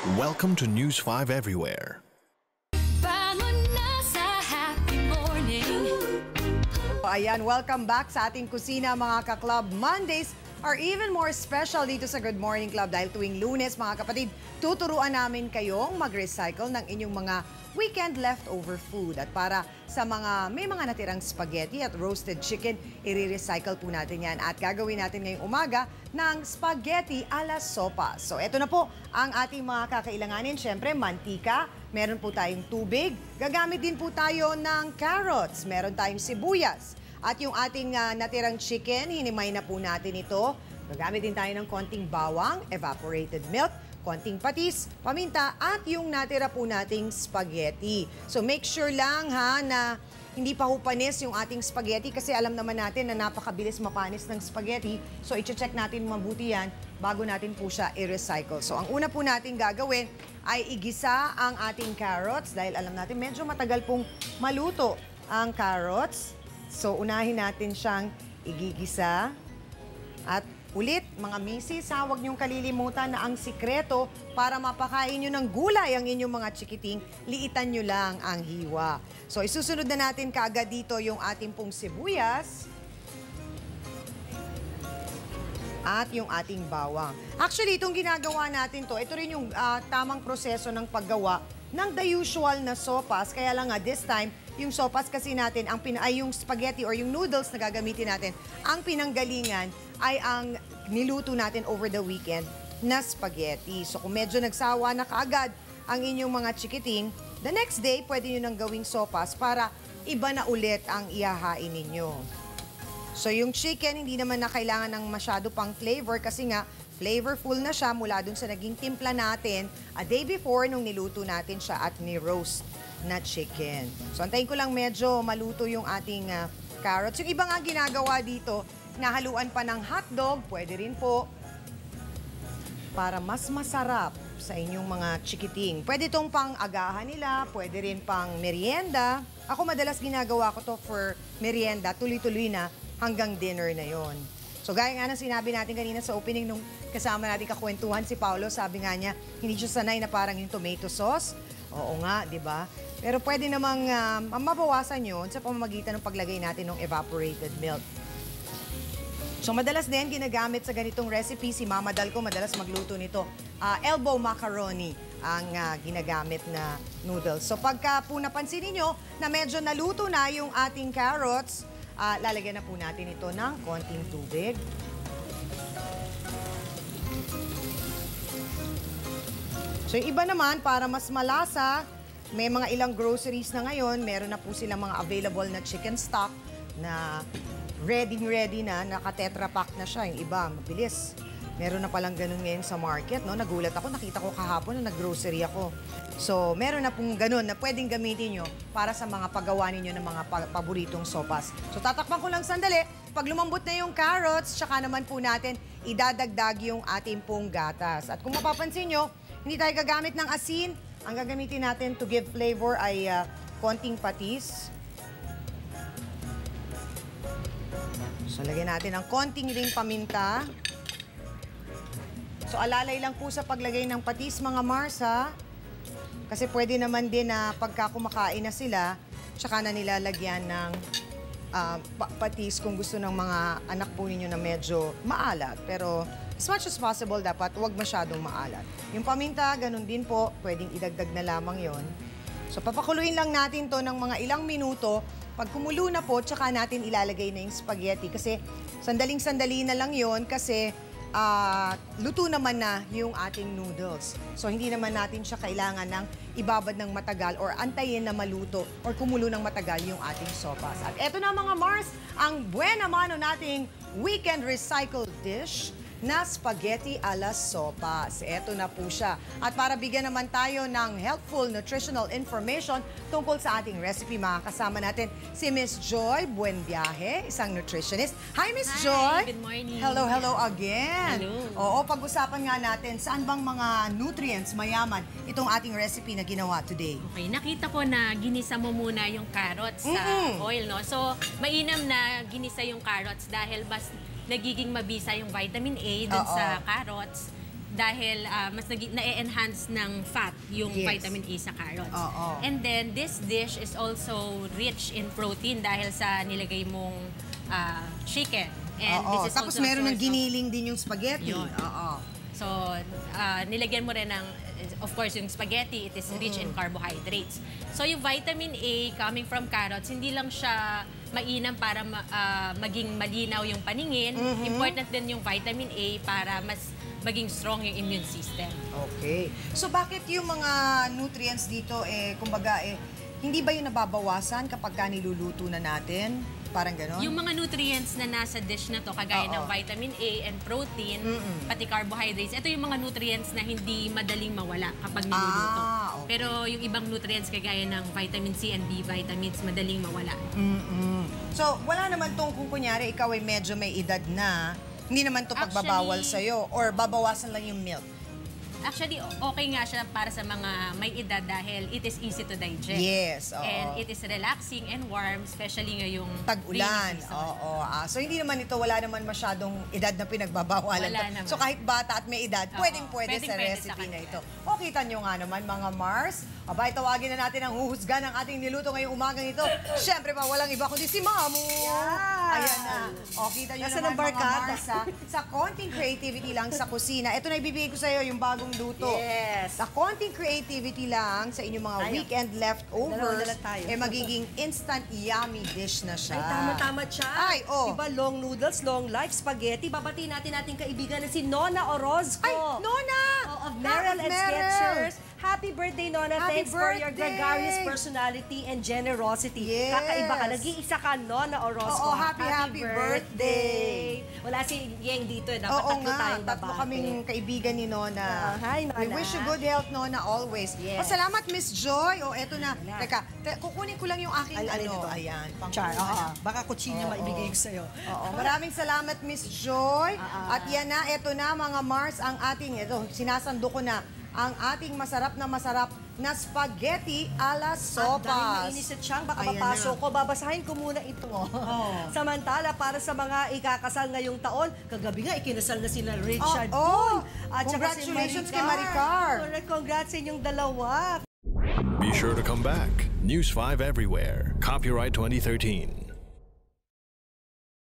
Welcome to News 5 Everywhere. Ayan, welcome back sa ating kusina mga ka-club. Mondays are even more special dito sa Good Morning Club dahil tuwing lunes mga kapatid, tuturuan namin kayong mag-recycle ng inyong mga weekend leftover food. At para sa mga may mga natirang spaghetti at roasted chicken, i-recycle po natin yan. At gagawin natin ngayong umaga ng spaghetti ala sopa. So eto na po ang ating mga kakailanganin. Siyempre, mantika, meron po tayong tubig, gagamit din po tayo ng carrots, meron tayong sibuyas, at yung ating ah, natirang chicken, hinimay na po natin ito. Gagamit din tayo ng konting bawang, evaporated milk, konting patis, paminta, at yung natira po nating spaghetti. So make sure lang ha na hindi pa ho panis yung ating spaghetti kasi alam naman natin na napakabilis mapanis ng spaghetti. So i-check natin mabuti yan bago natin po siya i-recycle. So ang una po natin gagawin ay igisa ang ating carrots dahil alam natin medyo matagal pong maluto ang carrots. So unahin natin siyang igigisa. At ulit, mga misis, ha, huwag niyong kalilimutan na ang sikreto para mapakain niyo ng gulay ang inyong mga chikiting, liitan niyo lang ang hiwa. So isusunod na natin kaagad dito yung ating pong sibuyas at yung ating bawang. Actually, itong ginagawa natin to, ito rin yung ah, tamang proseso ng paggawa ng the usual na sopas. Kaya lang nga, this time, yung sopas kasi natin, ang pin ay yung spaghetti or yung noodles na gagamitin natin, ang pinanggalingan ay ang niluto natin over the weekend na spaghetti. So kung medyo nagsawa na kaagad ang inyong mga chikiting, the next day, pwede nyo nang gawing sopas para iba na ulit ang ihahain ninyo. So yung chicken, hindi naman na kailangan ng masyado pang flavor kasi nga flavorful na siya mula dun sa naging timpla natin a day before nung niluto natin siya at ni-roast na chicken. So antayin ko lang medyo maluto yung ating ah, carrots. Yung iba nga ginagawa dito, nahaluan pa ng hotdog, pwede rin po para mas masarap sa inyong mga chikiting. Pwede itong pang agahan nila, pwede rin pang merienda. Ako madalas ginagawa ko to for merienda, tuloy-tuloy na hanggang dinner na yon. So gaya nga ng sinabi natin kanina sa opening nung kasama natin kakwentuhan si Paolo, sabi nga niya, hindi siya sanay na parang yung tomato sauce. Oo nga, di ba? Pero pwede namang um, mabawasan yon sa pamamagitan ng paglagay natin ng evaporated milk. So madalas din ginagamit sa ganitong recipe, si Mama Dal ko madalas magluto nito. Ah, elbow macaroni ang ah, ginagamit na noodles. So pagka po napansin niyo na medyo naluto na yung ating carrots, ah, lalagyan na po natin ito ng konting tubig. So yung iba naman, para mas malasa, may mga ilang groceries na ngayon, meron na po silang mga available na chicken stock na ready-ready na, naka-tetra pack na siya. Yung iba, mabilis. Meron na palang ganun ngayon sa market, no? Nagulat ako, nakita ko kahapon na nag-grocery ako. So, meron na pong ganun na pwedeng gamitin nyo para sa mga paggawa ninyo ng mga pa- paboritong sopas. So, tatakpan ko lang sandali. Pag lumambot na yung carrots, tsaka naman po natin idadagdag yung ating pong gatas. At kung mapapansin nyo, hindi tayo gagamit ng asin. Ang gagamitin natin to give flavor ay ah, konting patis. So, lagyan natin ng konting ring paminta. So, alalay lang po sa paglagay ng patis, mga Mars, ha? Kasi pwede naman din na pagka kumakain na sila, tsaka na nilalagyan ng pa- patis kung gusto ng mga anak po ninyo na medyo maalat. Pero as much as possible, dapat huwag masyadong maalat. Yung paminta, ganun din po, pwedeng idagdag na lamang yon. So papakuluin lang natin to ng mga ilang minuto. Pag kumulo na po, tsaka natin ilalagay na yung spaghetti. Kasi sandaling-sandali na lang yon kasi ah, luto naman na yung ating noodles. So hindi naman natin siya kailangan ng ibabad ng matagal or antayin na maluto or kumulo ng matagal yung ating sopas. At eto na mga Mars, ang buena mano nating weekend recycled dish na spaghetti ala sopas. Ito na po siya. At para bigyan naman tayo ng helpful nutritional information tungkol sa ating recipe, makakasama natin si Miss Joy Buenviaje, isang nutritionist. Hi, Miss Hi, Joy! good morning. Hello, hello again! Hello. Oo, pag-usapan nga natin, saan bang mga nutrients mayaman itong ating recipe na ginawa today? Okay, nakita ko na ginisa mo muna yung carrots sa Mm-mm. oil, no? So, mainam na ginisa yung carrots dahil mas nagiging mabisa yung vitamin A dun Oo. sa carrots dahil ah, mas na-enhance ng fat yung Yes. vitamin A sa carrots. Oo. And then this dish is also rich in protein dahil sa nilagay mong ah, chicken. And Oo. this is Tapos meron ng of- giniling din yung spaghetti. Yun. Oo. So, ah, nilagyan mo rin ng, of course, yung spaghetti, it is rich in carbohydrates. So, yung vitamin A coming from carrots, hindi lang siya mainam para ah, maging malinaw yung paningin. Important din yung vitamin A para mas maging strong yung immune system. Okay. So bakit yung mga nutrients dito eh kumbaga eh hindi ba yung nababawasan kapag ka niluluto na natin? Parang gano'n? Yung mga nutrients na nasa dish na to, kagaya Oo. ng vitamin A and protein, pati carbohydrates, ito yung mga nutrients na hindi madaling mawala kapag niluluto. Ah, okay. Pero yung ibang nutrients kagaya ng vitamin C and B vitamins, madaling mawala. Mm-mm. So, wala naman tong kung kunyari ikaw ay medyo may edad na, hindi naman to pagbabawal Actually- sa'yo or babawasan lang yung milk. Actually, okay nga siya para sa mga may edad dahil it is easy to digest. Yes, oo. And it is relaxing and warm, especially ngayong Tag-ulan. Oo. ah. so, hindi naman ito, wala naman masyadong edad na pinagbabawalan. Wala to. naman. So, kahit bata at may edad, Oo. pwedeng-pwede sa Pwedeng-pwede sa recipe na kanila. ito. O, kita nyo nga naman, mga Mars. Abay, tawagin na natin ang huhusga ng ating niluto ngayong umagang ito. Siyempre pa, walang iba kundi si Mamu. Ayan na. O, kita nyo Nasaan naman, mga barkada? Mars, ha? Sa konting creativity lang sa kusina. Ito na ibibigay ko sa'yo, yung bagong luto. Yes. Sa konting creativity lang sa inyong mga Tayo. weekend leftovers, tayo. eh magiging instant yummy dish na siya. Ay, tama-tama siya. Ay, oh. Diba, long noodles, long life, spaghetti. Babatiin natin ating kaibigan na si Nona Orozco. Ay, Nona! Oh, of Merrill and. Skechers. Happy birthday, Nona. Happy Thanks for your birthday. gregarious personality and generosity. Yes. Kakaiba ka. Nag-iisa ka, Nona Oo, Orozco. happy, happy birthday. Wala si Yeng dito. eh. Dapat Oo tatlo nga, tayong tatlo babate. kaming kaibigan ni Nona. Ah, hi, Nona. We wish you good health, Nona, always. Yes. O, salamat, Miss Joy. O, eto na. Wala. Teka, te- kukunin ko lang yung aking Al- ano. ito? Ayan, Char, oo. Baka kutsina Oo. maibigay ko sa'yo. Oo, maraming salamat Miss Joy. Ah, At yan na, eto na mga Mars ang ating, ito, sinasando ko na ang ating masarap na masarap na spaghetti ala At dahil sopas. mainis tiyang, baka Ayan mapasok na. ko. Babasahin ko muna ito. Samantala, para sa mga ikakasal ngayong taon, kagabi nga, ikinasal na sila Richard Oh, oh. Poon. At saka si Congratulations kay Maricar. Correct, Congrats sa inyong dalawa. Be sure to come back. News 5 everywhere. Copyright 2013.